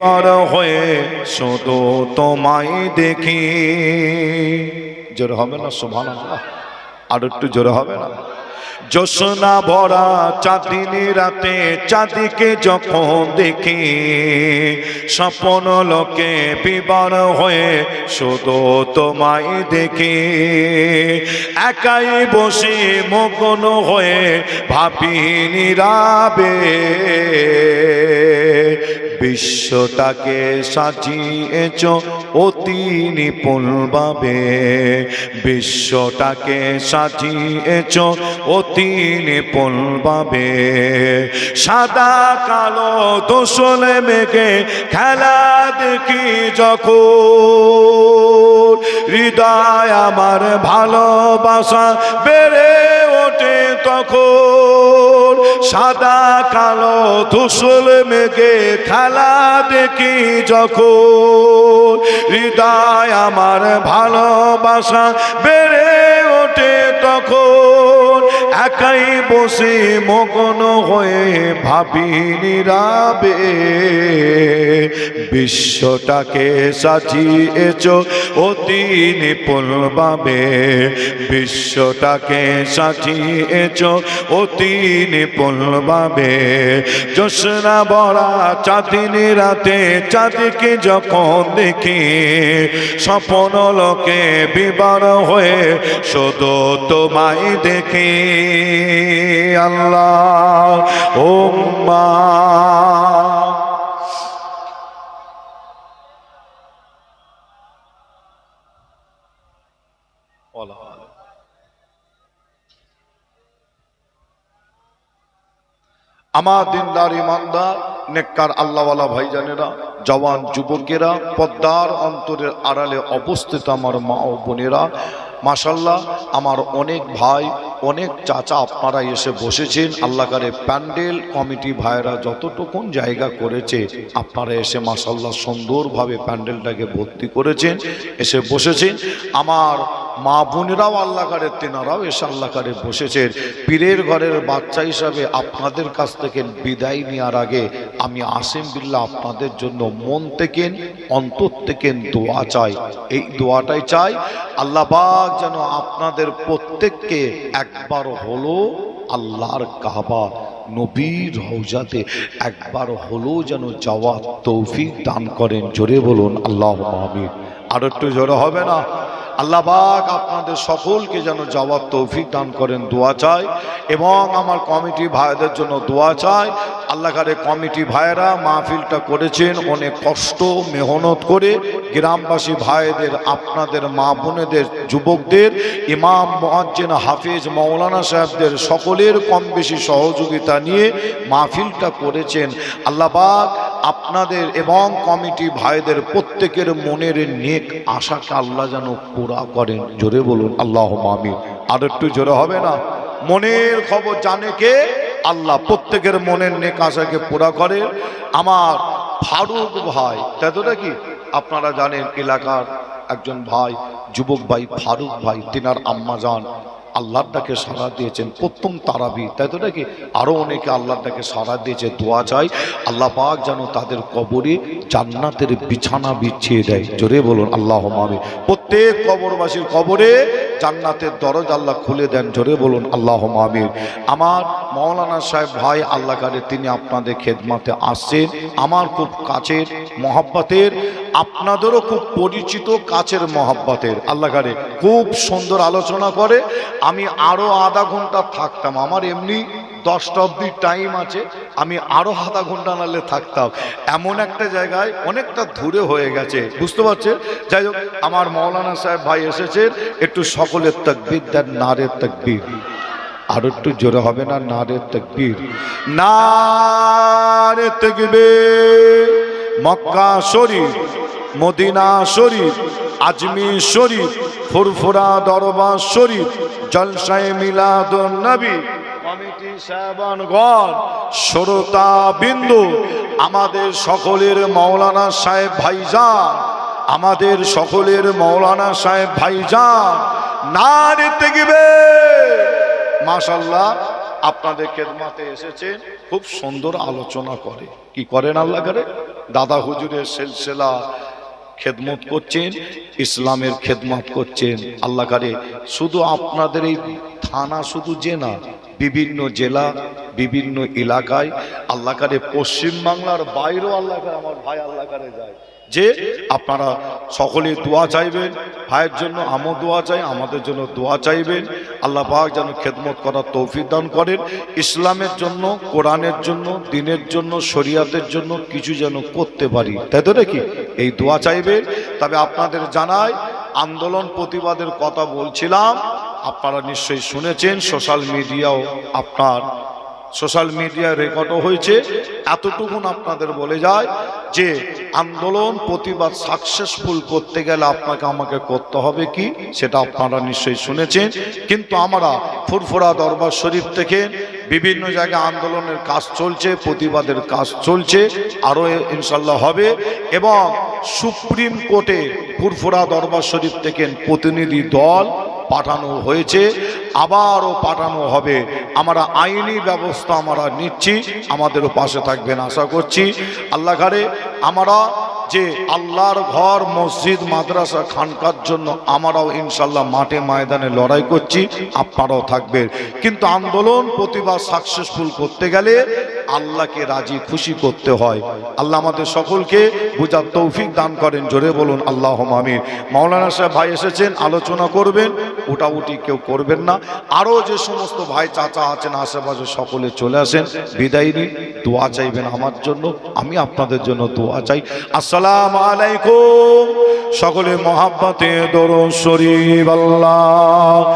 পার হয়ে শুধু তোমায় দেখি। জোর হবে না শোভান আর একটু জোর হবে না। জোসনা ভরা চাঁদিনী রাতে চাঁদিকে যখন দেখি, স্বপ্ন লোকে বিবার হয়ে শুধু তোমায় দেখি। একাই বসে মগ্ন হয়ে ভাবি নীরাবে। বিশ্বটাকে সাজিয়েছ অতি নিপুণভাবে। বিশ্বটাকে সাজিয়েছ অতি নিপুণভাবে। সাদা কালো দোষলে মেঘে খেলা দেখি যখন। হৃদয় আমার ভালোবাসা বেড়ে ওঠে তখন। সাদা কালো ধূসল মেঘে খেলা দেখি যখন। হৃদয় আমার ভালোবাসা বেড়ে ওঠে তখন। একাই বসে মগন হয়ে ভাবি নীরাবে বিশ্বটাকে সাজিয়েছ অতি নিপুণভাবে বিশ্বটাকে সাজিয়েছ অতি নিপুণভাবে জোসনা বড়া চাঁদিনী রাতে, চাঁদিকে যখন দেখি, স্বপ্ন লোকে বিবার হয়ে, শুধু তোমায় দেখি। আল্লাহ আমার দিনদার ইমানদার, নেককার আল্লাহওয়ালা ভাইজানেরা, জওয়ান যুবকেরা, পদ্মার অন্তরের আড়ালে অবস্থিত আমার মা ও বোনেরা মাসাল্লাহ আমার অনেক ভাই, অনেক চাচা আপনারা এসে বসেছেন। আল্লাহকারে প্যান্ডেল কমিটি ভাইরা যতটুকুন জায়গা করেছে, আপনারা এসে মাসাল্লাহ সুন্দরভাবে প্যান্ডেলটাকে ভর্তি করেছেন, এসে বসেছেন। আমার মা বোনেরাও আল্লাহকারের তেনারাও এসে আল্লাহকারে বসেছেন। পীরের ঘরের বাচ্চা হিসাবে আপনাদের কাছ থেকে বিদায় নেওয়ার আগে আমি আসিম বিল্লাহ আপনাদের জন্য মন থেকে, অন্তর থেকে দোয়া চাই। এই দোয়াটাই চাই, আল্লাহ পাক যেন আপনাদের প্রত্যেককে একবার হলো আল্লাহর কাবা, নবীর হৌজাতে একবার হলো যেন যাওয়ার তৌফিক দান করেন। জোরে বলুন আল্লাহ আমিন। আর একটু জোরে হবে না? আল্লাহ আপনাদের সকলকে যেন জবাব তৌফিক দান করেন, দোয়া চাই এবং আমার কমিটি ভাইদের জন্য দোয়া চাই। আল্লাহকারে কমিটি ভাইয়েরা মাহফিলটা করেছেন অনেক কষ্ট, মেহনত করে গ্রামবাসী ভাইদের, আপনাদের, মা বোনেদের, যুবকদের, ইমাম, মোয়াজ্জেন, হাফিজ মৌলানা সাহেবদের সকলের কম বেশি সহযোগিতা নিয়ে মাহফিলটা করেছেন। আল্লাহ পাক আপনাদের এবং কমিটি ভাইদের প্রত্যেকের মনের নেক আশাকে আল্লাহ যেন পুরা করেন। জোরে বলুন আল্লাহ মামিন আর একটু জোরে হবে না? মনের খবর জানে কে? আল্লাহ প্রত্যেকের মনের নেক আশাকে পুরা করে। আমার ফারুক ভাই, তাই নাকি? আপনারা জানেন এলাকার একজন ভাই, যুবক ভাই, ফারুক ভাই, তিনার আম্মা যান আল্লাহর সাড়া দিয়েছেন, প্রথম তারাবি, তাই তো নাকি? আরও অনেকে আল্লাহর ডাকে সাড়া দিয়েছে, দোয়া চাই। আল্লাহ পাক যেন তাদের কবরে জান্নাতের বিছানা বিছিয়ে দেয়। জোরে বলুন আল্লাহ মামি প্রত্যেক কবরবাসীর কবরে জান্নাতের দরজা আল্লাহ খুলে দেন, জোরে বলুন আল্লাহ মামির আমার মৌলানা সাহেব ভাই আল্লাহ কারে তিনি আপনাদের খেদমাতে আসছেন। আমার খুব কাছের মহাব্বতের, আপনাদেরও খুব পরিচিত কাছের মহাব্বতের। আল্লাহ কারে খুব সুন্দর আলোচনা করে, আমি আরও আধা ঘণ্টা থাকতাম। আমার এমনি দশটা অব্দি টাইম আছে, আমি আরও আধা ঘণ্টা নালে থাকতাম। এমন একটা জায়গায় অনেকটা দূরে হয়ে গেছে, বুঝতে পারছেন? যাই হোক, আমার মৌলানা সাহেব ভাই এসেছেন, একটু সকলের তকবির দেন, নারের তকবির। আর একটু জোরে হবে না, নারের তকবির। নারে তকবির, মক্কা শরীফ, মদিনা শরীফ আজমির শরীফ, ফুরফুরা দরবার শরীফ, জলসায় মিলাদুন নবী। আমাদের সকলের মৌলানা সাহেব ভাইজান, আমাদের সকলের মৌলানা সাহেব ভাইজান না নিতে গিবে মাশাল্লাহ আপনাদের খেদমাতে এসেছেন খুব সুন্দর আলোচনা করে। কি করেন আল্লাহ করে? দাদা হুজুরের সিলসিলা খেদমত করছেন, ইসলামের খেদমত করছেন। আল্লাহ কারে, শুধু আপনাদের এই থানা শুধু যে না বিভিন্ন জেলা, বিভিন্ন এলাকায় আল্লাহ কারে পশ্চিমবাংলার বাইরেও আল্লাহ কারে, আমার ভাই আল্লাহ কারে যায়। যে আপনারা সকলে দোয়া চাইবেন, ভাইয়ের জন্য আমও দোয়া চাই, আমাদের জন্য দোয়া চাইবেন। আল্লাহ যেন খেদমত করার তৌফিক দান করেন। ইসলামের জন্য, কোরআনের জন্য, দিনের জন্য, শরিয়াতের জন্য কিছু যেন করতে পারি। তাই তো নাকি? এই দোয়া চাইবেন। তবে আপনাদের জানায় আন্দোলন প্রতিবাদের কথা বলছিলাম। আপনারা নিশ্চয়ই শুনেছেন সোশ্যাল মিডিয়াও আপনার। সোশ্যাল মিডিয়ায় রেকর্ডও হয়েছে, এতটুকুন আপনাদের বলে যায় যে আন্দোলন, প্রতিবাদ সাকসেসফুল করতে গেলে আপনাকে আমাকে করতে হবে কি, সেটা আপনারা নিশ্চয়ই শুনেছেন। কিন্তু আমরা ফুরফুরা দরবার শরীফ থেকে বিভিন্ন জায়গায় আন্দোলনের কাজ চলছে, প্রতিবাদের কাজ চলছে, আরও ইনশাল্লাহ হবে। এবং সুপ্রিম কোর্টে ফুরফুরা দরবার শরীফ থেকে প্রতিনিধি দল পাঠানো হয়েছে, আবারও পাঠানো হবে। আমরা আইনি ব্যবস্থা আমরা নিচ্ছি আমাদেরও পাশে থাকবেন আশা করছি। আল্লাহ ঘরে আমরা যে আল্লাহর ঘর, মসজিদ, মাদ্রাসা, খানকার জন্য আমরাও ইনশাল্লাহ মাঠে ময়দানে লড়াই করছি, আপনারাও থাকবেন। কিন্তু আন্দোলন, প্রতিবাদ সাকসেসফুল করতে গেলে আল্লাহকে রাজি, খুশি করতে হয়। আল্লাহ আমাদের সকলকে বুঝার তৌফিক দান করেন। জোরে বলুন আল্লাহ আমিন। মাওলানা সাহেব ভাই এসেছেন, আলোচনা করবেন। ওটা উটি কেউ করবেন না। আরও যে সমস্ত ভাই চাচা আছেন, আশেপাশে সকলে চলে আসেন। বিদায় নিন। দোয়া চাইবেন আমার জন্য। আমি আপনাদের জন্য দোয়া চাই। আসসালাম আলাইকুম। সকলে মহাব্বতে দরুদ শরীফ, আল্লাহ।